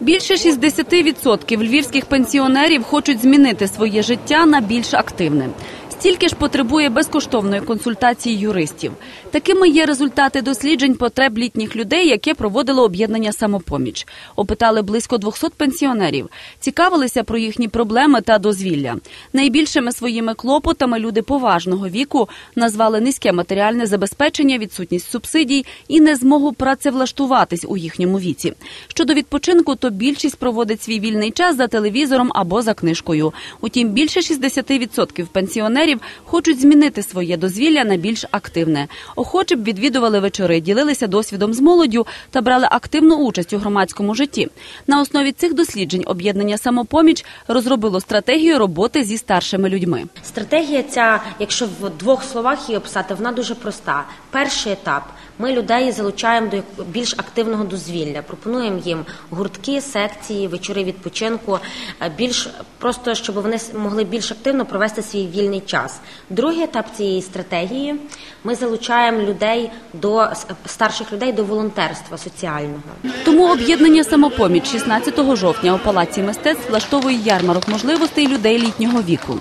Більше 60% львівських пенсіонерів хочуть змінити своє життя на більш активне. Стільки ж потребує безкоштовної консультації юристів. Такими є результати досліджень потреб літніх людей, яке проводило об'єднання самопоміч. Опитали близько 200 пенсіонерів, цікавилися про їхні проблеми та дозвілля. Найбільшими своїми клопотами люди поважного віку назвали низьке матеріальне забезпечення, відсутність субсидій і незмогу працевлаштуватись у їхньому віці. Щодо відпочинку, то більшість проводить свій вільний час за телевізором або за книжкою. Утім, більше 60% пенсіонерів хочуть змінити своє дозвілля на більш активне. Охочі б відвідували вечори, ділилися досвідом з молоддю та брали активну участь у громадському житті. На основі цих досліджень об'єднання самопоміч розробило стратегію роботи зі старшими людьми. Стратегія ця, якщо в двох словах її описати, вона дуже проста. Перший етап. Ми людей залучаємо до більш активного дозвілля. Пропонуємо їм гуртки, секції, вечори відпочинку, е, більш просто щоб вони могли більш активно провести свій вільний час. Другий етап цієї стратегії ми залучаємо людей до старших людей до волонтерства соціального. Тому об'єднання самопоміч 16 жовтня у палаці мистецтв влаштовує ярмарок можливостей людей літнього віку.